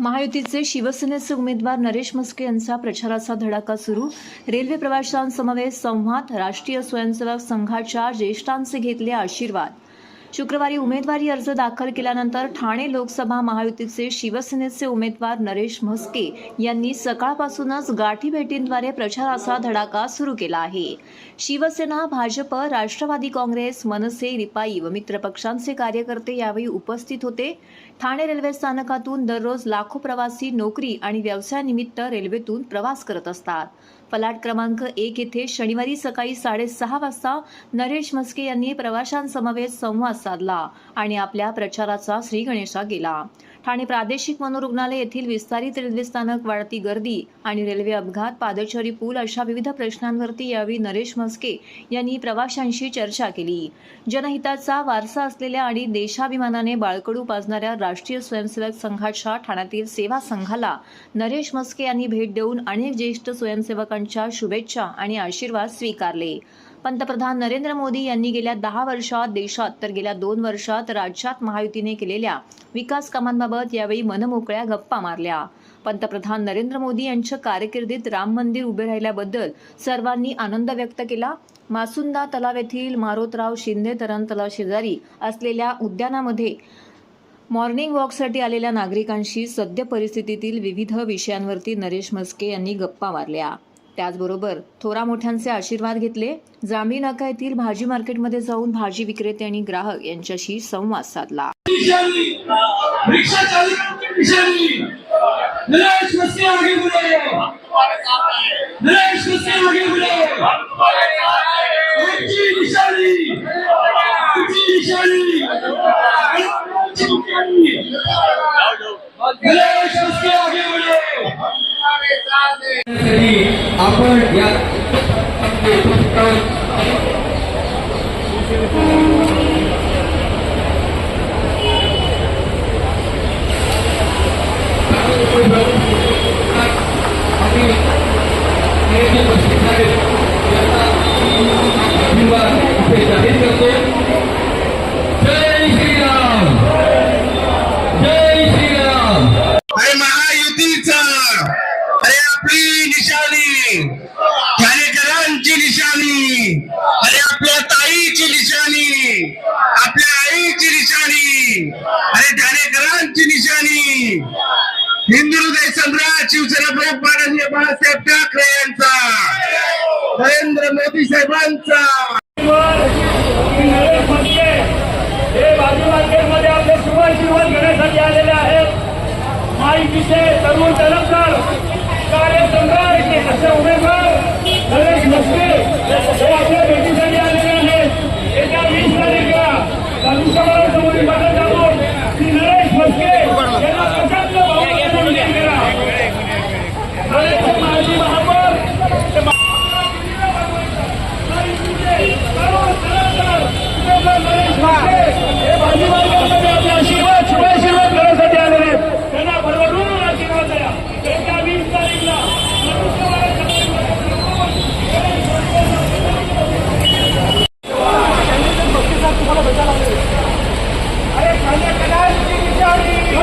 महायुतीचे शिवसेनेचे उमेदवार नरेश मस्के यांचा प्रचाराचा धडाका सुरू. रेल्वे प्रवाशांसमवेत संवाद राष्ट्रीय स्वयंसेवक संघाच्या ज्येष्ठांचे घेतले आशीर्वाद. शुक्रवारी उमेदवारी अर्ज दाखल केल्यानंतर ठाणे लोकसभा महायुतीचे शिवसेनेचे उमेदवार नरेश म्हस्के यांनी सकाळपासूनच गाठीभेटींद्वारे प्रचाराचा धडाका सुरू केला आहे. शिवसेना भाजप राष्ट्रवादी काँग्रेस मनसे रिपाई व मित्रपक्षांचे कार्यकर्ते यावेळी उपस्थित होते. ठाणे रेल्वे स्थानकातून दररोज लाखो प्रवासी नोकरी आणि व्यवसायानिमित्त रेल्वेतून प्रवास करत असतात. फलाट क्रमांक एक येथे शनिवारी सकाळी साडेसहा वाजता नरेश म्हस्के यांनी प्रवाशांसमवेत संवाद साधला आणि आपल्या प्रचाराचा श्रीगणेशा गेला. ठाणे प्रादेशिक मनोरुग्णालय येथील विस्तारित रेल्वे स्थानक वाढती गर्दी आणि रेल्वे अपघात पादचारी पूल अशा विविध प्रश्नांवरती यावेळी नरेश म्हस्के यांनी प्रवाशांशी चर्चा केली. जनहिताचा वारसा असलेल्या आणि देशाभिमानाने बाळकडू पाजणाऱ्या राष्ट्रीय स्वयंसेवक संघाच्या ठाण्यातील सेवा संघाला नरेश म्हस्के यांनी भेट देऊन अनेक ज्येष्ठ स्वयंसेवकांच्या शुभेच्छा आणि आशीर्वाद स्वीकारले. पंतप्रधान नरेंद्र मोदी यांनी गेल्या दहा वर्षात देशात तर गेल्या दोन वर्षात राज्यात महायुतीने केलेल्या विकास कामांबाबत यावेळी मनमोकळ्या गप्पा मारल्या. पंतप्रधान नरेंद्र मोदी यांच्या कारकिर्दीत राम मंदिर उभे राहिल्याबद्दल सर्वांनी आनंद व्यक्त केला. मासुंदा तलाव येथील मारोतराव शिंदे तरण तलाव शेजारी असलेल्या उद्यानामध्ये मॉर्निंग वॉकसाठी आलेल्या नागरिकांशी सद्य परिस्थितीतील विविध विषयांवरती नरेश म्हस्के यांनी गप्पा मारल्या. त्याचबरोबर थोरा मोठ्यांचे आशीर्वाद घेतले जांभी नाका येथील भाजी मार्केटमध्ये जाऊन भाजी विक्रेते आणि ग्राहक यांच्याशी संवाद साधला. Naresh 마음을 약 350번 Thank you. हिंदू हृदय सम्राट शिवसेना प्रमुख माननीय बाळासाहेब ठाकरे यांचा. नरेंद्र मोदी साहेबांचा. मार्केटमध्ये आपले शुभाशीर्वाद घेण्यासाठी आलेले आहेत. माहितीचे तरुण तलबदार कार्यसम्राट असे उमेदवार नरेश म्हस्के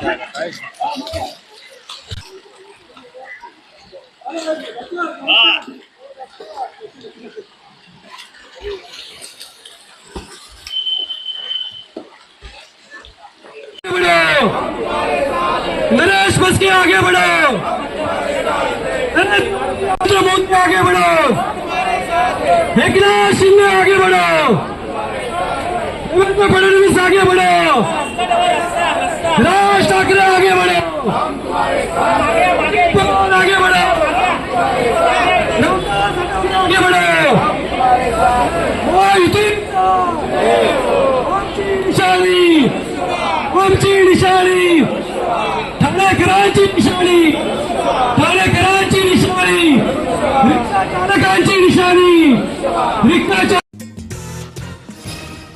नरेश बस के आगे बढ़ो। नरेंद्र मोदी आगे बढ़ो। एकनाथ शिंदे आगे बढ़ो। देवेंद्र फडणवीस आगे बढ़ो। तुम आगे बढ़ो आगे बढ़ो आमची निशाणी. आमची निशाणी. ठाणेकरांची निशाणी. ठाणेकरांची निशाणी रिक्ताच्या निशाणी. रिक्ताच्या